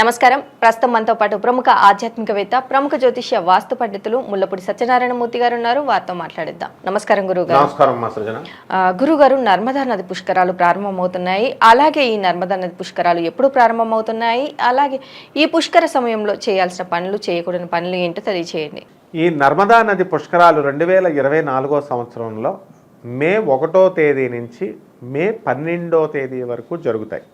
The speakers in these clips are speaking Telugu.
నమస్కారం. ప్రస్తుతం మనతో పాటు ప్రముఖ ఆధ్యాత్మికవేత్త ప్రముఖ జ్యోతిష్య వాస్తు పండితులు ముల్లపూడి సత్యనారాయణ మూర్తి గారు ఉన్నారు వారితో మాట్లాడిద్దాం. నమస్కారం గురువు గారు నమస్కారం మా సృజన. గురుగారు నర్మదా నది పుష్కరాలు ప్రారంభమవుతున్నాయి. అలాగే ఈ నర్మదా నది పుష్కరాలు ఎప్పుడు ప్రారంభమవుతున్నాయి? అలాగే ఈ పుష్కర సమయంలో చేయాల్సిన పనులు చేయకూడని పనులు ఏంటో తెలియచేయండి. ఈ నర్మదా నది పుష్కరాలు రెండు వేల ఇరవై నాలుగో సంవత్సరంలో మే ఒకటో తేదీ నుంచి మే పన్నెండో తేదీ వరకు జరుగుతాయి.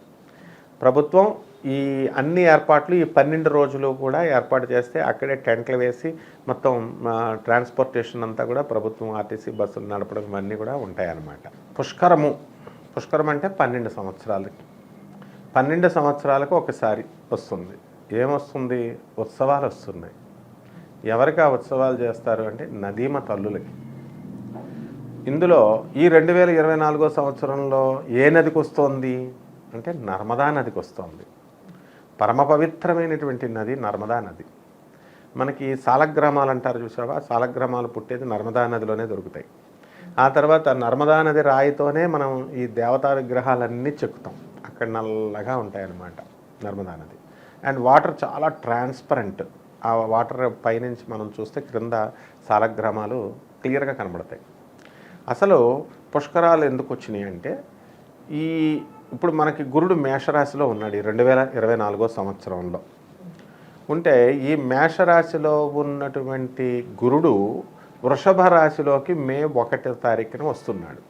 ప్రభుత్వం ఈ అన్ని ఏర్పాట్లు ఈ పన్నెండు రోజులు కూడా ఏర్పాటు చేస్తే అక్కడే టెంట్లు వేసి మొత్తం ట్రాన్స్పోర్టేషన్ అంతా కూడా ప్రభుత్వం ఆర్టీసీ బస్సులు నడపడం ఇవన్నీ కూడా ఉంటాయన్నమాట. పుష్కరము. పుష్కరం అంటే పన్నెండు సంవత్సరాలకి పన్నెండు సంవత్సరాలకు ఒకసారి వస్తుంది. ఏమొస్తుంది? ఉత్సవాలు వస్తున్నాయి. ఎవరికి ఆ ఉత్సవాలు చేస్తారు అంటే నదీమ తల్లులకి. ఇందులో ఈ రెండు వేల ఇరవై నాలుగో సంవత్సరంలో ఏ నదికి వస్తోంది? అంటే నర్మదా నదికి వస్తుంది. పరమ పవిత్రమైనటువంటి నది నర్మదా నది. మనకి సాలగ్రామాలు అంటారు చూసావా సాలగ్రామాలు పుట్టేది నర్మదా నదిలోనే దొరుకుతాయి. ఆ తర్వాత నర్మదా నది రాయితోనే మనం ఈ దేవతా విగ్రహాలన్నీ చెక్కుతాం. అక్కడ నల్లగా ఉంటాయన్నమాట నర్మదా నది. అండ్ వాటర్ చాలా ట్రాన్స్పరెంట్. ఆ వాటర్ పైనుంచి మనం చూస్తే క్రింద సాలగ్రామాలు క్లియర్గా కనబడతాయి. అసలు పుష్కరాలు ఎందుకు వచ్చినాయి అంటే ఈ ఇప్పుడు మనకి గురుడు మేషరాశిలో ఉన్నాడు ఈ రెండు వేల ఇరవై నాలుగో సంవత్సరంలో. ఉంటే ఈ మేషరాశిలో ఉన్నటువంటి గురుడు వృషభ రాశిలోకి మే ఒకటో తారీఖున వస్తున్నాడు.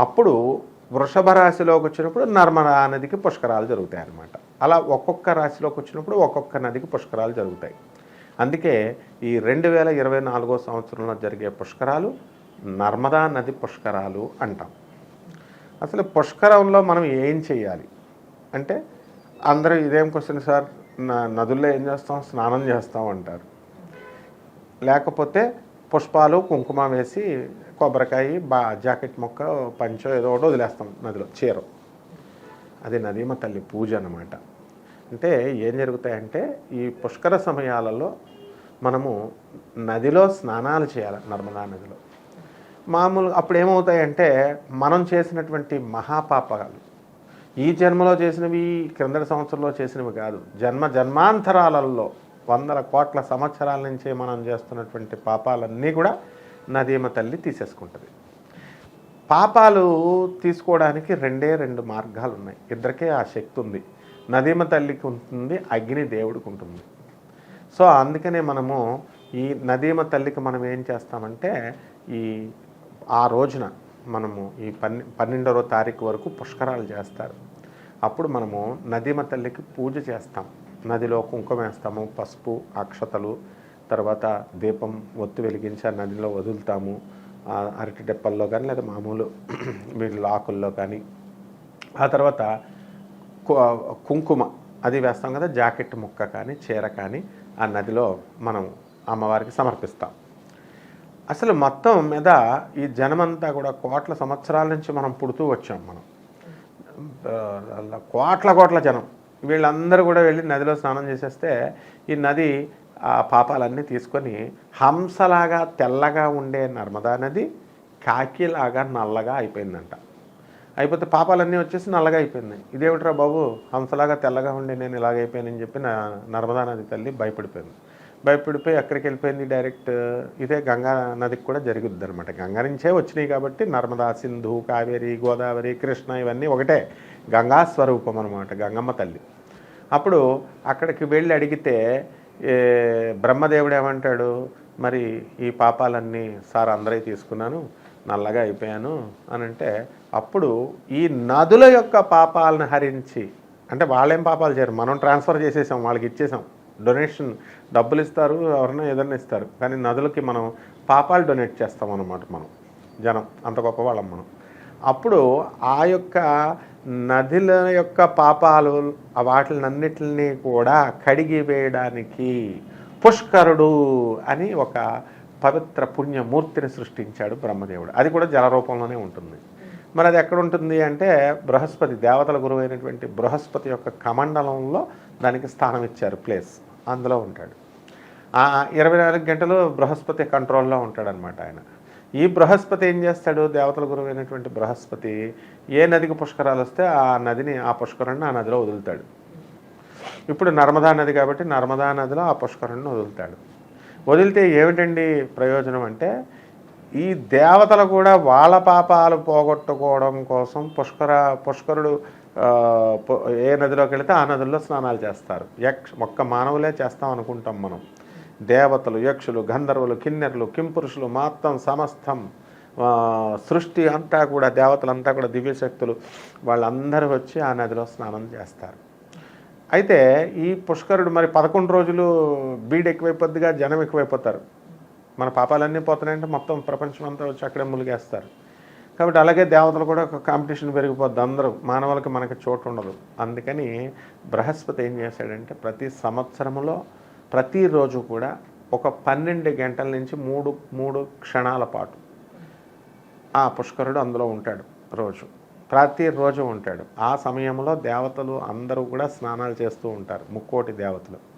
అప్పుడు వృషభ రాశిలోకి వచ్చినప్పుడు నర్మదా నదికి పుష్కరాలు జరుగుతాయి అన్నమాట. అలా ఒక్కొక్క రాశిలోకి వచ్చినప్పుడు ఒక్కొక్క నదికి పుష్కరాలు జరుగుతాయి. అందుకే ఈ రెండు వేల ఇరవై నాలుగో సంవత్సరంలో జరిగే పుష్కరాలు నర్మదా నది పుష్కరాలు అంటాం. అసలు పుష్కరంలో మనం ఏం చేయాలి అంటే అందరూ ఇదేం క్వశ్చన్ సార్ నదుల్లో ఏం చేస్తాం? స్నానం చేస్తాం అంటారు. లేకపోతే పుష్పాలు కుంకుమ వేసి కొబ్బరికాయ బా జాకెట్ మొక్క పంచో ఏదో ఒకటి వదిలేస్తాం నదిలో చీర. అది నదీమ తల్లి పూజ అన్నమాట. అంటే ఏం జరుగుతాయంటే ఈ పుష్కర సమయాలలో మనము నదిలో స్నానాలు చేయాలి నర్మదా నదిలో. మామూలుగా అప్పుడు ఏమవుతాయంటే మనం చేసినటువంటి మహాపాపాలు. ఈ జన్మలో చేసినవి క్రిందటి సంవత్సరంలో చేసినవి కాదు. జన్మ జన్మాంతరాలలో వందల కోట్ల సంవత్సరాల నుంచే మనం చేస్తున్నటువంటి పాపాలన్నీ కూడా నదీమ తల్లి తీసేసుకుంటుంది. పాపాలు తీసుకోవడానికి రెండే రెండు మార్గాలు ఉన్నాయి ఇద్దరికే ఆ శక్తి ఉంది. నదీమ తల్లికి ఉంటుంది అగ్ని దేవుడికి ఉంటుంది. సో అందుకనే మనము ఈ నదీమ తల్లికి మనం ఏం చేస్తామంటే ఈ ఆ రోజున మనము ఈ పన్నె పన్నెండవ తారీఖు వరకు పుష్కరాలు చేస్తారు. అప్పుడు మనము నదీమ తల్లికి పూజ చేస్తాం. నదిలో కుంకుమ వేస్తాము పసుపు అక్షతలు తర్వాత దీపం ఒత్తు వెలిగించి ఆ నదిలో వదులుతాము. ఆ అరటి డెప్పల్లో కానీ లేదా మామూలు వీటి లాకుల్లో కానీ ఆ తర్వాత కు- కుంకుమ అది వేస్తాం కదా జాకెట్ ముక్క కానీ చీర కానీ ఆ నదిలో మనం అమ్మవారికి సమర్పిస్తాం. అసలు మొత్తం మీద ఈ జనమంతా కూడా కోట్ల సంవత్సరాల నుంచి మనం పుడుతూ వచ్చాం మనం. కోట్ల కోట్ల జనం. వీళ్ళందరూ కూడా వెళ్ళి నదిలో స్నానం చేసేస్తే ఈ నది ఆ పాపాలన్నీ తీసుకొని హంసలాగా తెల్లగా ఉండే నర్మదా నది కాకిలాగా నల్లగా అయిపోయిందంట. అయిపోతే పాపాలన్నీ వచ్చేసి నల్లగా అయిపోయినాయి ఇదేమిట్రా బాబు? హంసలాగా తెల్లగా ఉండి నేను ఇలాగ చెప్పి నా నర్మదా నది తల్లి భయపడిపోయింది. భయపడిపోయి అక్కడికి వెళ్ళిపోయింది డైరెక్ట్ ఇదే గంగా నదికి కూడా జరుగుద్ది అనమాట గంగా నుంచే వచ్చినాయి కాబట్టి నర్మదా సింధు కావేరి గోదావరి కృష్ణ ఇవన్నీ ఒకటే గంగా స్వరూపం అనమాట గంగమ్మ తల్లి. అప్పుడు అక్కడికి వెళ్ళి అడిగితే బ్రహ్మదేవుడు ఏమంటాడు? మరి ఈ పాపాలన్నీ సార్ అందరై తీసుకున్నాను నల్లగా అయిపోయాను అని అంటే అప్పుడు ఈ నదుల యొక్క పాపాలను హరించి అంటే వాళ్ళేం పాపాలు చేయరు మనం ట్రాన్స్ఫర్ చేసేసాం వాళ్ళకి ఇచ్చేసాం. డొనేషన్ డబ్బులు ఇస్తారు ఎవరైనా ఏదైనా ఇస్తారు. కానీ నదులకి మనం పాపాలు డొనేట్ చేస్తాం అన్నమాట మనం. జనం అంత గొప్ప వాళ్ళం మనం. అప్పుడు ఆ యొక్క నదుల యొక్క పాపాలు వాటినన్నిటిని కూడా కడిగి వేయడానికి పుష్కరుడు అని ఒక పవిత్ర పుణ్యమూర్తిని సృష్టించాడు బ్రహ్మదేవుడు. అది కూడా జల రూపంలోనే ఉంటుంది. మరి అది ఎక్కడ ఉంటుంది అంటే బృహస్పతి దేవతల గురువైనటువంటి బృహస్పతి యొక్క కమండలంలో దానికి స్థానం ఇచ్చారు ప్లేస్ అందులో ఉంటాడు. ఇరవై నాలుగు గంటలు బృహస్పతి కంట్రోల్లో ఉంటాడనమాట ఆయన. ఈ బృహస్పతి ఏం చేస్తాడు? దేవతల గురువు అయినటువంటి బృహస్పతి ఏ నదికి పుష్కరాలు వస్తే ఆ నదిని ఆ పుష్కరాన్ని ఆ నదిలో వదులుతాడు. ఇప్పుడు నర్మదా నది కాబట్టి నర్మదా నదిలో ఆ పుష్కరుణ్ణి వదులుతాడు. వదిలితే ఏమిటండి ప్రయోజనం అంటే ఈ దేవతలు కూడా వాళ్ళ పాపాలు పోగొట్టుకోవడం కోసం పుష్కర పుష్కరుడు ఏ నదిలోకి వెళితే ఆ నదుల్లో స్నానాలు చేస్తారు. యక్ష ఒక్క మానవులే చేస్తాం అనుకుంటాం మనం. దేవతలు యక్షులు గంధర్వులు కిన్నెర్లు కింపురుషులు మొత్తం సమస్తం సృష్టి అంతా కూడా దేవతలంతా కూడా దివ్యశక్తులు వాళ్ళందరూ వచ్చి ఆ నదిలో స్నానం చేస్తారు. అయితే ఈ పుష్కరుడు మరి పదకొండు రోజులు బీడ్ ఎక్కువైపోద్దిగా జనం ఎక్కువైపోతారు. మన పాపాలన్నీ పోతున్నాయంటే మొత్తం ప్రపంచం అంతా వచ్చి అక్కడే ములిగేస్తారు. కాబట్టి అలాగే దేవతలు కూడా ఒక కాంపిటీషన్ పెరిగిపోద్ది. అందరూ మానవులకి మనకి చోటు ఉండదు. అందుకని బృహస్పతి ఏం చేశాడంటే ప్రతి సంవత్సరంలో ప్రతిరోజు కూడా ఒక పన్నెండు గంటల నుంచి మూడు మూడు క్షణాల పాటు ఆ పుష్కరుడు అందులో ఉంటాడు రోజు. ప్రతిరోజు ఉంటాడు. ఆ సమయంలో దేవతలు అందరూ కూడా స్నానాలు చేస్తూ ఉంటారు. ముక్కోటి దేవతలు.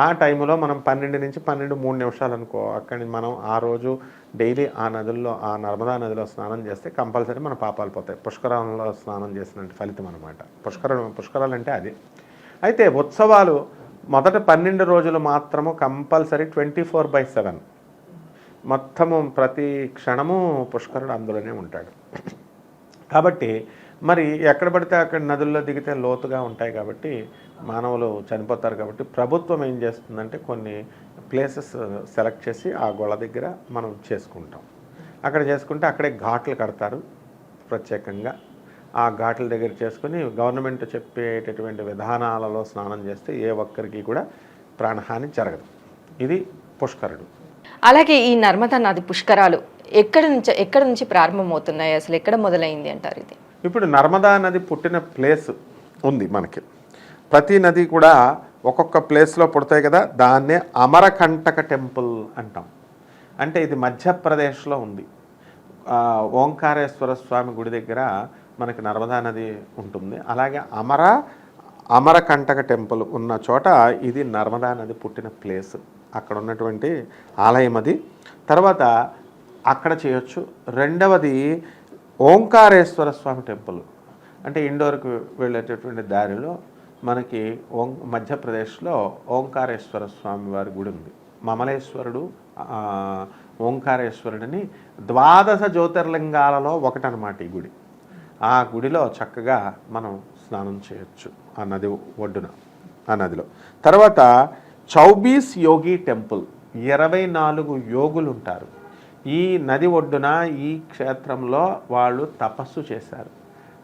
ఆ టైంలో మనం పన్నెండు నుంచి పన్నెండు మూడు నిమిషాలు అనుకో అక్కడి మనం ఆ రోజు డైలీ ఆ నదుల్లో ఆ నర్మదా నదిలో స్నానం చేస్తే కంపల్సరీ మన పాపాలు పోతాయి. పుష్కరంలో స్నానం చేసిన ఫలితం అనమాట పుష్కరం పుష్కరాలు అంటే అది. అయితే ఉత్సవాలు మొదట పన్నెండు రోజులు మాత్రము compulsory twenty four by seven. మొత్తము ప్రతి క్షణము పుష్కరుడు అందులోనే ఉంటాడు. కాబట్టి మరి ఎక్కడ పడితే అక్కడ నదుల్లో దిగితే లోతుగా ఉంటాయి కాబట్టి మానవులు చనిపోతారు కాబట్టి ప్రభుత్వం ఏం చేస్తుందంటే కొన్ని ప్లేసెస్ సెలెక్ట్ చేసి ఆ గొళ్ళ దగ్గర మనం చేసుకుంటాం. అక్కడ చేసుకుంటే అక్కడే ఘాట్లు కడతారు ప్రత్యేకంగా. ఆ ఘాట్ల దగ్గర చేసుకుని గవర్నమెంట్ చెప్పేటటువంటి విధానాలలో స్నానం చేస్తే ఏ ఒక్కరికి కూడా ప్రాణహాని జరగదు. ఇది పుష్కరుడు. అలాగే ఈ నర్మదా నది పుష్కరాలు ఎక్కడ నుంచి ఎక్కడ నుంచి ప్రారంభమవుతున్నాయి? అసలు ఎక్కడ మొదలైంది అంటారు ఇది? ఇప్పుడు నర్మదా నది పుట్టిన ప్లేస్ ఉంది మనకి. ప్రతి నది కూడా ఒక్కొక్క ప్లేస్లో పుడతాయి కదా దాన్నే అమరకంటక టెంపుల్ అంటాం. అంటే ఇది మధ్యప్రదేశ్లో ఉంది. ఓంకారేశ్వర స్వామి గుడి దగ్గర మనకి నర్మదా నది ఉంటుంది. అలాగే అమర అమరకంటక టెంపుల్ ఉన్న చోట ఇది నర్మదా నది పుట్టిన ప్లేస్ అక్కడ ఉన్నటువంటి ఆలయం అది. తర్వాత అక్కడ చేయొచ్చు. రెండవది ఓంకారేశ్వర స్వామి టెంపుల్. అంటే ఇండోర్కి వెళ్ళేటటువంటి దారిలో మనకి ఓం మధ్యప్రదేశ్లో ఓంకారేశ్వర స్వామి వారి గుడి ఉంది. మమలేశ్వరుడు ఓంకారేశ్వరుడిని ద్వాదశ జ్యోతిర్లింగాలలో ఒకటనమాట ఈ గుడి. ఆ గుడిలో చక్కగా మనం స్నానం చేయొచ్చు ఆ నది ఒడ్డున ఆ నదిలో. తర్వాత చౌబీస్ యోగి టెంపుల్ ఇరవై నాలుగు యోగులు ఉంటారు ఈ నది ఒడ్డున ఈ క్షేత్రంలో వాళ్ళు తపస్సు చేశారు.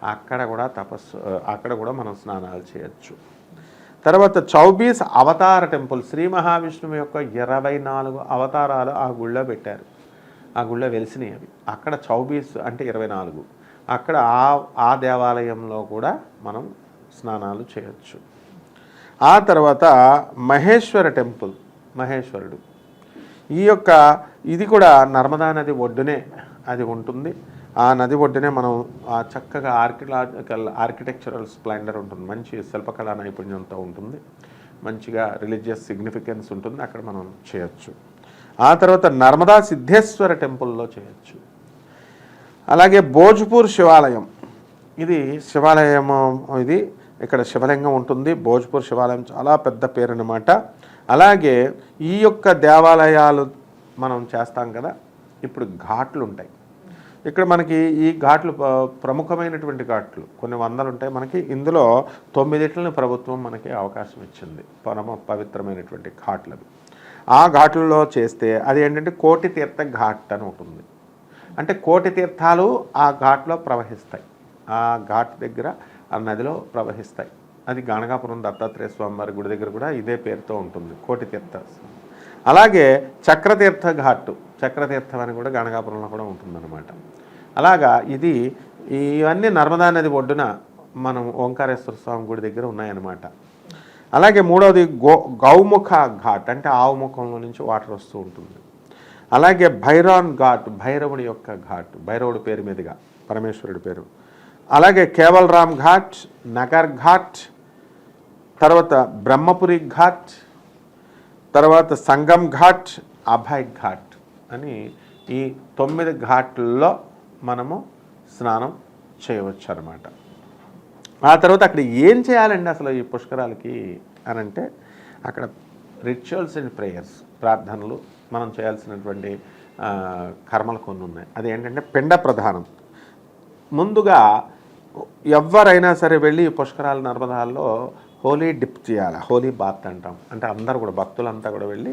అక్కడ కూడా తపస్సు అక్కడ కూడా మనం స్నానాలు చేయొచ్చు. తర్వాత చౌబీస్ అవతార టెంపుల్ శ్రీ మహావిష్ణువు యొక్క ఇరవై నాలుగు అవతారాలు ఆ గుళ్ళో పెట్టారు. ఆ గుళ్ళో వెలిసినాయి అవి. అక్కడ చౌబీస్ అంటే ఇరవై నాలుగు. అక్కడ ఆ ఆ దేవాలయంలో కూడా మనం స్నానాలు చేయొచ్చు. ఆ తర్వాత మహేశ్వర టెంపుల్ మహేశ్వరుడు. ఈ యొక్క ఇది కూడా నర్మదా నది ఒడ్డునే అది ఉంటుంది. ఆ నది ఒడ్డునే మనం ఆ చక్కగా ఆర్కిలాజికల్ ఆర్కిటెక్చరల్ స్ప్లెండర్ ఉంటుంది. మంచి శిల్పకళా నైపుణ్యంతో ఉంటుంది. మంచిగా రిలీజియస్ సిగ్నిఫికెన్స్ ఉంటుంది. అక్కడ మనం చేయొచ్చు. ఆ తర్వాత నర్మదా సిద్ధేశ్వర టెంపుల్లో చేయొచ్చు. అలాగే భోజ్పూర్ శివాలయం. ఇది శివాలయం ఇది ఇక్కడ శివలింగం ఉంటుంది. భోజ్పూర్ శివాలయం చాలా పెద్ద పేరు అనమాట అలాగే ఈ యొక్క దేవాలయాలు మనం చేస్తాం కదా ఇప్పుడు ఘాట్లు ఉంటాయి ఇక్కడ మనకి ఈ ఘాట్లు ప్రముఖమైనటువంటి ఘాట్లు కొన్ని వందలు ఉంటాయి మనకి ఇందులో తొమ్మిదిట్లని ప్రభుత్వం మనకి అవకాశం ఇచ్చింది. పరమ పవిత్రమైనటువంటి ఘాట్లవి. ఆ ఘాట్లలో చేస్తే అది ఏంటంటే కోటి తీర్థ ఘాట్ అని ఉంటుంది అంటే కోటి తీర్థాలు ఆ ఘాట్లో ప్రవహిస్తాయి. ఆ ఘాట్ దగ్గర ఆ నదిలో ప్రవహిస్తాయి. అది గణగాపురం దత్తాత్రేయ స్వామి వారి గుడి దగ్గర కూడా ఇదే పేరుతో ఉంటుంది. కోటి తీర్థ అలాగే చక్రతీర్థ ఘాట్ చక్రతీర్థం అని కూడా గణగాపురంలో కూడా ఉంటుందన్నమాట. అలాగా ఇది ఇవన్నీ నర్మదా నది ఒడ్డున మనం ఓంకారేశ్వర స్వామి గుడి దగ్గర ఉన్నాయన్నమాట. అలాగే మూడవది గో గౌముఖ ఘాట్ అంటే ఆవు ముఖంలో నుంచి వాటర్ వస్తూ ఉంటుంది. అలాగే భైరాన్ ఘాట్ భైరవుడి యొక్క ఘాట్ భైరవుడి పేరు మీదుగా పరమేశ్వరుడి పేరు. అలాగే కేవలరామ్ ఘాట్ నగర్ ఘాట్ తర్వాత బ్రహ్మపురి ఘాట్ తర్వాత సంగం ఘాట్ అభయ్ ఘాట్ అని ఈ తొమ్మిది ఘాట్లలో మనము స్నానం చేయవచ్చు అనమాట ఆ తర్వాత అక్కడ ఏం చేయాలండి అసలు ఈ పుష్కరాలకి అని అంటే అక్కడ రిచువల్స్ అండ్ ప్రేయర్స్ ప్రార్థనలు మనం చేయాల్సినటువంటి కర్మలు కొన్ని ఉన్నాయి. అదేంటంటే పిండ ప్రధానం. ముందుగా ఎవరైనా సరే వెళ్ళి ఈ పుష్కరాల నర్మదాల్లో హోలీ డిప్ చేయాలి? హోలీ బాత్ అంటాం. అంటే అందరూ కూడా భక్తులంతా కూడా వెళ్ళి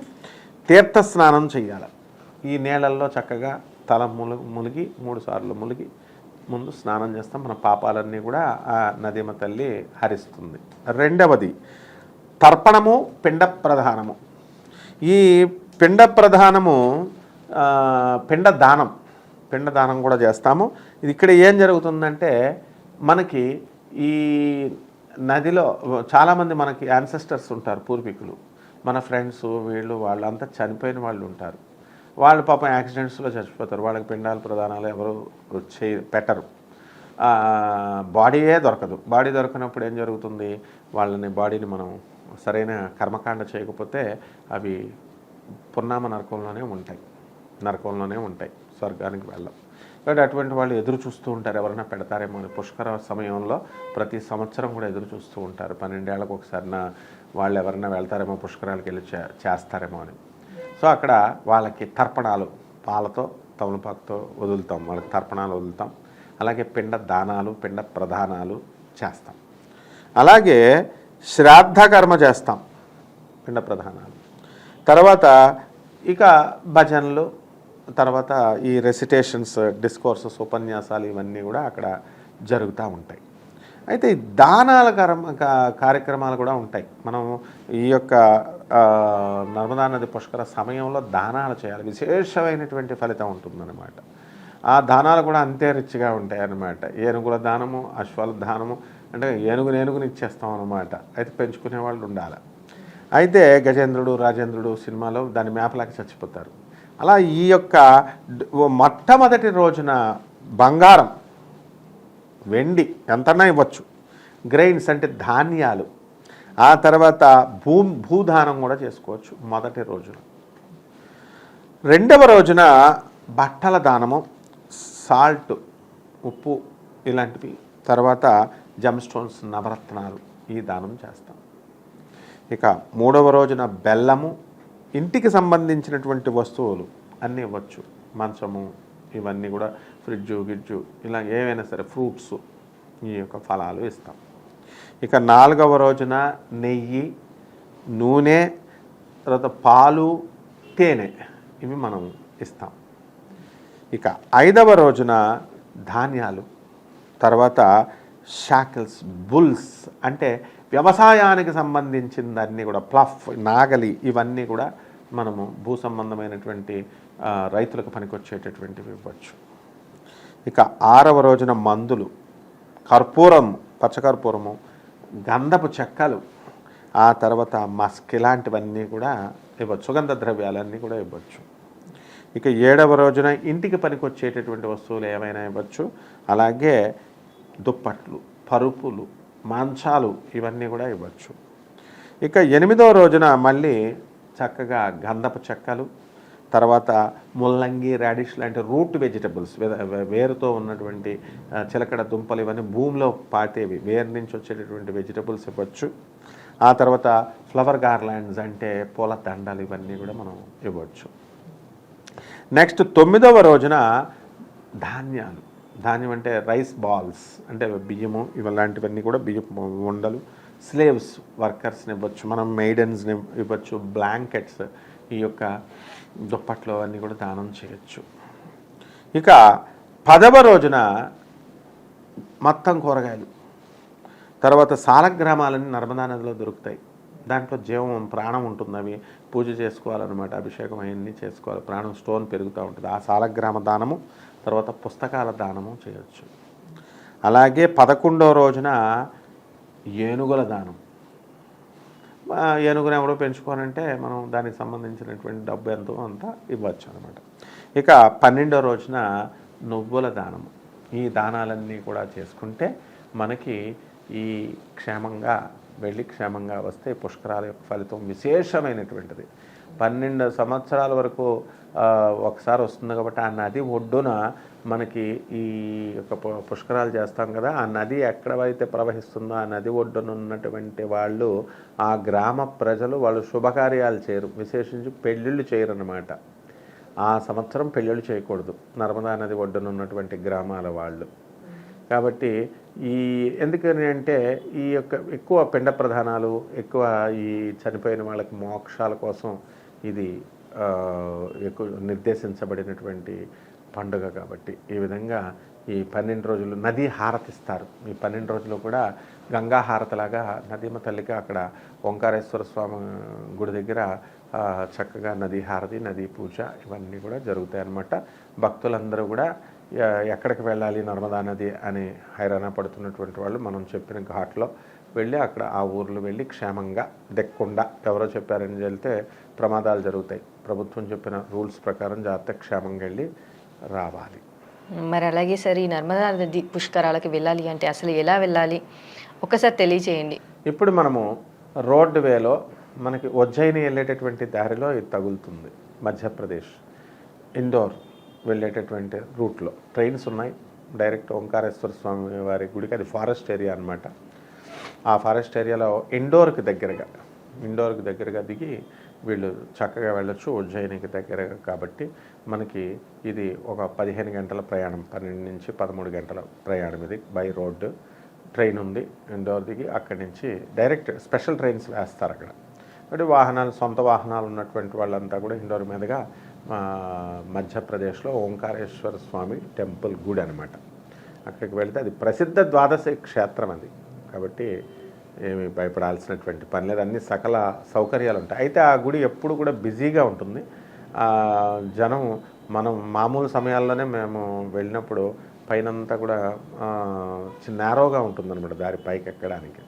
తీర్థ స్నానం చేయాలి ఈ నీళ్ళల్లో చక్కగా తల ములు మునిగి మూడు సార్లు మునిగి ముందు స్నానం చేస్తాం. మన పాపాలన్నీ కూడా ఆ నదీమ తల్లి హరిస్తుంది. రెండవది తర్పణము పిండ ప్రధానము. ఈ పిండ ప్రధానము పిండ దానం. పిండ దానం కూడా చేస్తాము. ఇది ఇక్కడ ఏం జరుగుతుందంటే మనకి ఈ నదిలో చాలామంది మనకి యాన్సెస్టర్స్ ఉంటారు పూర్వీకులు. మన ఫ్రెండ్స్ వీళ్ళు వాళ్ళంతా చనిపోయిన వాళ్ళు ఉంటారు. వాళ్ళు పాపం యాక్సిడెంట్స్లో చచ్చిపోతారు. వాళ్ళకి పిండాలు ప్రధానాలు ఎవరు చే పెట్టరు. బాడీయే దొరకదు. బాడీ దొరకనప్పుడు ఏం జరుగుతుంది? వాళ్ళని బాడీని మనం సరైన కర్మకాండ చేయకపోతే అవి పున్నామ నరకంలోనే ఉంటాయి. నరకంలోనే ఉంటాయి. స్వర్గానికి వెళ్ళం కాబట్టి అటువంటి వాళ్ళు ఎదురు చూస్తూ ఉంటారు. ఎవరైనా పెడతారేమో అని. పుష్కర సమయంలో ప్రతి సంవత్సరం కూడా ఎదురు చూస్తూ ఉంటారు. పన్నెండేళ్ళకు ఒకసారి వాళ్ళు ఎవరైనా వెళ్తారేమో పుష్కరాలకు వెళ్ళి చే- చేస్తారేమో అని. సో అక్కడ వాళ్ళకి తర్పణాలు పాలతో తమలపాకుతో వదులుతాం. వాళ్ళకి తర్పణాలు వదులుతాం. అలాగే పిండ దానాలు పిండ ప్రధానాలు చేస్తాం. అలాగే శ్రాద్ధ కర్మ చేస్తాం. పిండ ప్రధానాలు. తర్వాత ఇక భజనలు తర్వాత ఈ రెసిటేషన్స్ డిస్కోర్సెస్ ఉపన్యాసాలు ఇవన్నీ కూడా అక్కడ జరుగుతూ ఉంటాయి. అయితే దానాల కార్యక్రమాలు కూడా ఉంటాయి. మనం ఈ యొక్క నర్మదా నది పుష్కర సమయంలో దానాలు చేయాలి. విశేషమైనటువంటి ఫలితం ఉంటుందన్నమాట. ఆ దానాలు కూడా అంతే రిచ్గా ఉంటాయి అన్నమాట ఏనుగుల దానము అశ్వాల దానము అంటే ఏనుగుని ఏనుగుని ఇచ్చేస్తాం అన్నమాట. అయితే పెంచుకునే వాళ్ళు ఉండాలి. అయితే గజేంద్రుడు రాజేంద్రుడు సినిమాలో దాని మేపలాకి చచ్చిపోతారు. అలా ఈ యొక్క మొట్టమొదటి రోజున బంగారం వెండి ఎంతన్నా ఇవ్వచ్చు. గ్రెయిన్స్ అంటే ధాన్యాలు. ఆ తర్వాత భూ భూదానం కూడా చేసుకోవచ్చు మొదటి రోజున. రెండవ రోజున బట్టల దానము సాల్ట్ ఉప్పు ఇలాంటివి. తర్వాత జమ్ స్టోన్స్ నవరత్నాలు ఈ దానం చేస్తాం. ఇక మూడవ రోజున బెల్లము ఇంటికి సంబంధించినటువంటి వస్తువులు అన్నీ ఇవ్వచ్చు. మంచము ఇవన్నీ కూడా ఫ్రిడ్జు గిడ్జు ఇలా ఏవైనా సరే ఫ్రూట్స్ ఈ యొక్క ఫలాలు ఇస్తాం. ఇక నాలుగవ రోజున నెయ్యి నూనె తర్వాత పాలు తేనె ఇవి మనం ఇస్తాం. ఇక ఐదవ రోజున ధాన్యాలు తర్వాత షాకిల్స్ బుల్స్ అంటే వ్యవసాయానికి సంబంధించిందన్నీ కూడా ప్లఫ్ నాగలి ఇవన్నీ కూడా మనము భూ సంబంధమైనటువంటి రైతులకు పనికొచ్చేటటువంటివి ఇవ్వచ్చు. ఇక ఆరవ రోజున మందులు కర్పూరం పచ్చకర్పూరము గంధపు చెక్కలు ఆ తర్వాత మస్క్ ఇలాంటివన్నీ కూడా ఇవ్వచ్చు. సుగంధ ద్రవ్యాలన్నీ కూడా ఇవ్వచ్చు. ఇక ఏడవ రోజున ఇంటికి పనికొచ్చేటటువంటి వస్తువులు ఏమైనా ఇవ్వచ్చు. అలాగే దుప్పట్లు పరుపులు మంచాలు ఇవన్నీ కూడా ఇవ్వచ్చు. ఇక ఎనిమిదవ రోజున మళ్ళీ చక్కగా గంధపు చెక్కలు తర్వాత ముల్లంగి రాడిష్ లాంటి రూట్ వెజిటబుల్స్ వేరుతో ఉన్నటువంటి చిలకడ దుంపలు ఇవన్నీ భూమిలో పాతేవి. వేరు నుంచి వచ్చేటటువంటి వెజిటబుల్స్ ఇవ్వచ్చు. ఆ తర్వాత ఫ్లవర్ గార్లాండ్స్ అంటే పూల దండలు ఇవన్నీ కూడా మనం ఇవ్వచ్చు. నెక్స్ట్ తొమ్మిదవ రోజున ధాన్యాలు. ధాన్యం అంటే రైస్ బాల్స్ అంటే బియ్యము ఇలాంటివన్నీ కూడా బియ్యం ఉండలు స్లేవ్స్ వర్కర్స్ని ఇవ్వచ్చు మనం మెయిడన్స్ని ఇవ్వచ్చు బ్లాంకెట్స్ ఈ యొక్క దుప్పట్లు అవన్నీ కూడా దానం చేయొచ్చు. ఇక పదవ రోజున మొత్తం కూరగాయలు. తర్వాత సాలగ్రామాలన్నీ నర్మదా నదిలో దొరుకుతాయి. దాంట్లో జీవం ప్రాణం ఉంటుంది అవి. పూజ చేసుకోవాలన్నమాట అభిషేకం అవన్నీ చేసుకోవాలి. ప్రాణం స్టోన్ పెరుగుతూ ఉంటుంది. ఆ సాలగ్రామ దానము తర్వాత పుస్తకాల దానము చేయొచ్చు. అలాగే పదకొండో రోజున ఏనుగుల దానం. ఏనుగుని ఎవడో పెంచుకోనంటే మనం దానికి సంబంధించినటువంటి డబ్బు ఎంతో అంతా ఇవ్వచ్చు అనమాట ఇక పన్నెండో రోజున నువ్వుల దానము ఈ దానాలన్నీ కూడా చేసుకుంటే మనకి ఈ క్షేమంగా వెళ్ళి క్షేమంగా వస్తే పుష్కరాల యొక్క ఫలితం విశేషమైనటువంటిది. పన్నెండు సంవత్సరాల వరకు ఒకసారి వస్తుంది కాబట్టి ఆ నది ఒడ్డున మనకి ఈ యొక్క పుష్కరాలు చేస్తాం కదా ఆ నది ఎక్కడైతే ప్రవహిస్తుందో ఆ నది ఒడ్డున ఉన్నటువంటి వాళ్ళు ఆ గ్రామ ప్రజలు వాళ్ళు శుభకార్యాలు చేయరు. విశేషించి పెళ్ళిళ్ళు చేయరు అన్నమాట ఆ సంవత్సరం పెళ్ళిళ్ళు చేయకూడదు. నర్మదా నది ఒడ్డున ఉన్నటువంటి గ్రామాల వాళ్ళు. కాబట్టి ఈ ఎందుకని అంటే ఈ యొక్క ఎక్కువ పిండ ప్రధానాలు ఎక్కువ ఈ చనిపోయిన వాళ్ళకి మోక్షాల కోసం ఇది ఎక్కువ నిర్దేశించబడినటువంటి పండుగ కాబట్టి ఈ విధంగా ఈ పన్నెండు రోజులు నది హారతిస్తారు ఈ పన్నెండు రోజులు కూడా గంగా హారతిలాగా నదీమ తల్లికి అక్కడ ఓంకారేశ్వర స్వామి గుడి దగ్గర చక్కగా నదీ హారతి నదీ పూజ ఇవన్నీ కూడా జరుగుతాయి అన్నమాట భక్తులందరూ కూడా ఎక్కడికి వెళ్ళాలి నర్మదా నది అని హైరాణ పడుతున్నటువంటి వాళ్ళు మనం చెప్పిన ఘాట్లో వెళ్ళి అక్కడ ఆ ఊర్లు వెళ్ళి క్షేమంగా దెక్కుండా ఎవరో చెప్పారని వెళ్తే ప్రమాదాలు జరుగుతాయి. ప్రభుత్వం చెప్పిన రూల్స్ ప్రకారం జాగ్రత్త క్షేమంగా వెళ్ళి రావాలి. మరి అలాగే సార్ ఈ నర్మదా నది పుష్కరాలకు వెళ్ళాలి అంటే అసలు ఎలా వెళ్ళాలి? ఒకసారి తెలియచేయండి. ఇప్పుడు మనము రోడ్ వేలో మనకి ఉజ్జయిని వెళ్ళేటటువంటి దారిలో ఇది తగులుతుంది. మధ్యప్రదేశ్ ఇండోర్ వెళ్ళేటటువంటి రూట్లో. ట్రైన్స్ ఉన్నాయి. డైరెక్ట్ ఓంకారేశ్వర స్వామి వారి గుడికి. అది ఫారెస్ట్ ఏరియా అనమాట ఆ ఫారెస్ట్ ఏరియాలో ఇండోర్కి దగ్గరగా ఇండోర్కి దగ్గరగా దిగి వీళ్ళు చక్కగా వెళ్ళొచ్చు. ఉజ్జయినికి దగ్గరగా కాబట్టి మనకి ఇది ఒక పదిహేను గంటల ప్రయాణం. పన్నెండు నుంచి పదమూడు గంటల ప్రయాణం ఇది బై రోడ్డు ట్రైన్ ఉంది. ఇండోర్ దిగి అక్కడి నుంచి డైరెక్ట్ స్పెషల్ ట్రైన్స్ వేస్తారు అక్కడ. అంటే వాహనాలు సొంత వాహనాలు ఉన్నటువంటి వాళ్ళంతా కూడా ఇండోర్ మీదుగా మధ్యప్రదేశ్లో ఓంకారేశ్వర స్వామి టెంపుల్ గుడి అనమాట అక్కడికి వెళితే అది ప్రసిద్ధ ద్వాదశ క్షేత్రం అది. కాబట్టి ఏమి భయపడాల్సినటువంటి పని లేదు. అన్ని సకల సౌకర్యాలు ఉంటాయి. అయితే ఆ గుడి ఎప్పుడు కూడా బిజీగా ఉంటుంది. జనం మనం మామూలు సమయాల్లోనే మేము వెళ్ళినప్పుడు పైనంతా కూడా నేరోగా ఉంటుందన్నమాట దారి పైకి ఎక్కడానికి.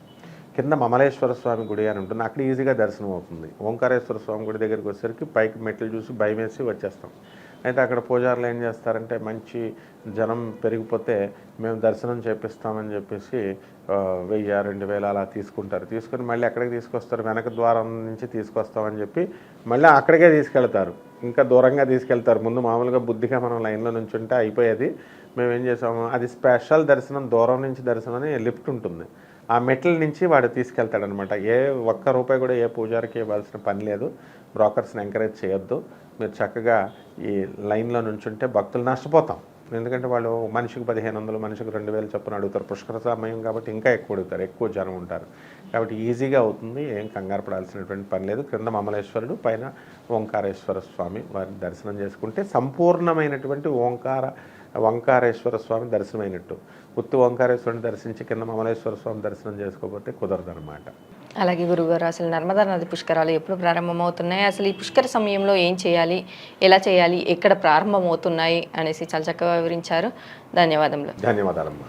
కింద మమలేశ్వర స్వామి గుడి అని ఉంటుంది. అక్కడ ఈజీగా దర్శనం అవుతుంది. ఓంకారేశ్వర స్వామి గుడి దగ్గరికి వచ్చేసరికి పైకి మెట్లు చూసి భయం వేసి వచ్చేస్తాం. అయితే అక్కడ పూజారులు ఏం చేస్తారంటే మంచి జనం పెరిగిపోతే మేము దర్శనం చేపిస్తామని చెప్పేసి ఆ, వెయ్యి రెండు వేలు అలా తీసుకుంటారు. తీసుకుని మళ్ళీ ఎక్కడికి తీసుకొస్తారు. వెనక ద్వారం నుంచి తీసుకొస్తామని చెప్పి మళ్ళీ అక్కడికే తీసుకెళ్తారు. ఇంకా దూరంగా తీసుకెళ్తారు. ముందు మామూలుగా బుద్ధిగా మనం లైన్లో నుంచి ఉంటే అయిపోయేది. మేము ఏం చేసాము అది స్పెషల్ దర్శనం దూరం నుంచి దర్శనం అని లిఫ్ట్ ఉంటుంది. ఆ మెట్ల నుంచి వాడు తీసుకెళ్తాడనమాట. ఏ ఒక్క రూపాయి కూడా ఏ పూజారికి ఇవ్వాల్సిన పని లేదు. బ్రోకర్స్ని ఎంకరేజ్ చేయొద్దు. మీరు చక్కగా ఈ లైన్లో నుంచుంటే భక్తులు నష్టపోతాం. ఎందుకంటే వాళ్ళు మనిషికి పదిహేను వందలు మనిషికి రెండు వేలు చొప్పున అడుగుతారు. పుష్కర సమయం కాబట్టి ఇంకా ఎక్కువ అడుగుతారు. ఎక్కువ జనం ఉంటారు. కాబట్టి ఈజీగా అవుతుంది. ఏం కంగారు పడాల్సినటువంటి పని లేదు. క్రింద మమలేశ్వరుడు పైన ఓంకారేశ్వర స్వామి వారిని దర్శనం చేసుకుంటే సంపూర్ణమైనటువంటి ఓంకార ఓంకారేశ్వర స్వామి దర్శనమైనట్టు. ఉత్తి ఓంకారేశ్వరుని దర్శించి కింద మమలేశ్వర స్వామి దర్శనం చేసుకోకపోతే కుదరదనమాట అలాగే గురుగారు అసలు నర్మదా నది పుష్కరాలు ఎప్పుడు ప్రారంభమవుతున్నాయి? అసలు ఈ పుష్కర సమయంలో ఏం చేయాలి? ఎలా చేయాలి? ఎక్కడ ప్రారంభమవుతున్నాయి? అనేసి చాలా చక్కగా వివరించారు. ధన్యవాదములు. ధన్యవాదాలమ్మా.